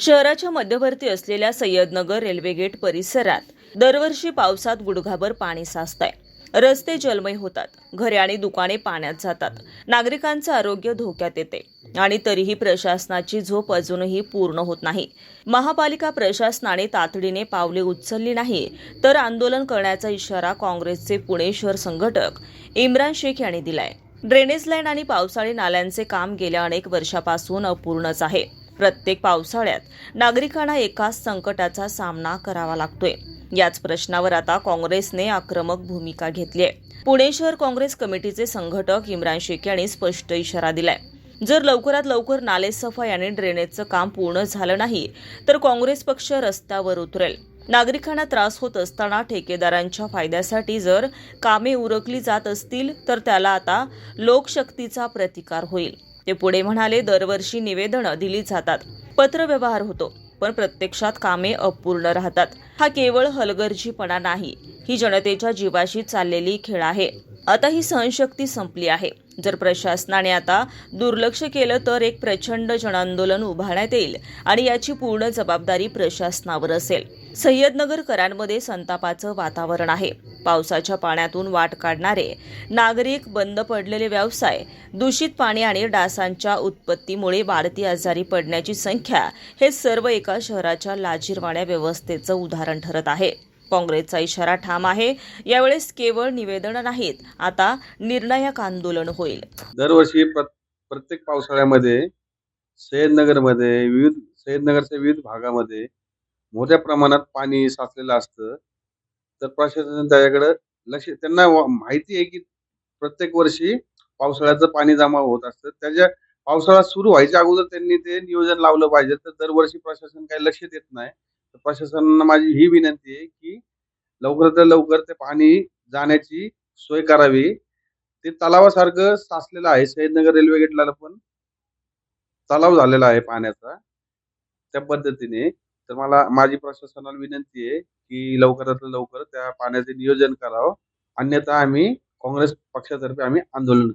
शहराच्या मध्यवर्ती असलेल्या सय्यदनगर रेल्वे गेट परिसरात दरवर्षी पावसात गुडघाभर पाणी साचतंय. रस्ते जलमय होतात. घरे आणि दुकाने पाण्यात जातात. नागरिकांचं आरोग्य धोक्यात येते. आणि तरीही प्रशासनाची झोप अजूनही पूर्ण होत नाही. महापालिका प्रशासनाने तातडीने पावले उचलली नाही तर आंदोलन करण्याचा इशारा काँग्रेसचे पुणे शहर संघटक इम्रान शेख यांनी दिलाय. ड्रेनेज लाईन आणि पावसाळी नाल्यांचे काम गेल्या अनेक वर्षापासून अपूर्णच आहे. प्रत्येक पावसाळ्यात नागरिकांना एकाच संकटाचा सामना करावा लागतोय. याच प्रश्नावर आता काँग्रेसने आक्रमक भूमिका घेतली आहे पुणे शहर काँग्रेस कमिटीचे संघटक इम्रान शेख यांनी स्पष्ट इशारा दिलाय. जर लवकरात लवकर नालेसफाई आणि ड्रेनेजचं काम पूर्ण झालं नाही तर काँग्रेस पक्ष रस्त्यावर उतरेल. नागरिकांना त्रास होत असताना ठेकेदारांच्या फायद्यासाठी जर कामे उरकली जात असतील तर त्याला आता लोकशक्तीचा प्रतिकार होईल. ते पुढे म्हणाले दरवर्षी निवेदनं दिली जातात. पत्रव्यवहार होतो पण प्रत्यक्षात कामे अपूर्ण राहतात. हा केवळ हलगर्जीपणा नाही. ही जनतेच्या जीवाशी चाललेली खेळ आहे. आता ही सहनशक्ती संपली आहे. जर प्रशासनाने आता दुर्लक्ष केलं तर एक प्रचंड जनांदोलन उभारण्यात येईल आणि याची पूर्ण जबाबदारी प्रशासनावर असेल. सय्यदनगरकरांमध्ये संतापाचं वातावरण आहे. पावसाच्या पाण्यातून वाट काढणारे नागरिक बंद पडलेले व्यवसाय दूषित पाणी आणि डासांच्या उत्पत्तीमुळे वाढती आजारी पडण्याची संख्या हे सर्व एका शहराच्या लाजीरवाण्या व्यवस्थेचं उदाहरण ठरत आहे. काँग्रेसचा इशारा ठाम आहे. यावेळेस केवळ निवेदन नाहीत आता निर्णायक आंदोलन होईल. दरवर्षी प्र प्रत्येक पावसाळ्यामध्ये सह्याद्नगरमध्ये विविध सह्याद्नगरच्या विविध भागामध्ये मोठ्या प्रमाणात पाणी साचलेलं असतं. तर प्रशासन त्याच्याकडे लक्ष त्यांना माहिती आहे की प्रत्येक वर्षी पावसाळ्याचं पाणी जमा होत असतं. त्याच्या पावसाळा सुरू व्हायच्या अगोदर त्यांनी ते नियोजन लावलं पाहिजे. तर दरवर्षी प्रशासन काही लक्ष देत नाही. तर प्रशासनाला माझी ही विनंती आहे की लवकरात लवकर ते पाणी जाण्याची सोय करावी. ते तलावासारखं साचलेलं आहे. सह्याद्नगर रेल्वे गेटला पण तलाव झालेला आहे पाण्याचा त्या पद्धतीने. तर मला माझी प्रशासनाला विनंती आहे की लवकरात लवकर त्या पाण्याचे नियोजन करावं. अन्यथा आम्ही काँग्रेस पक्षातर्फे आम्ही आंदोलन करू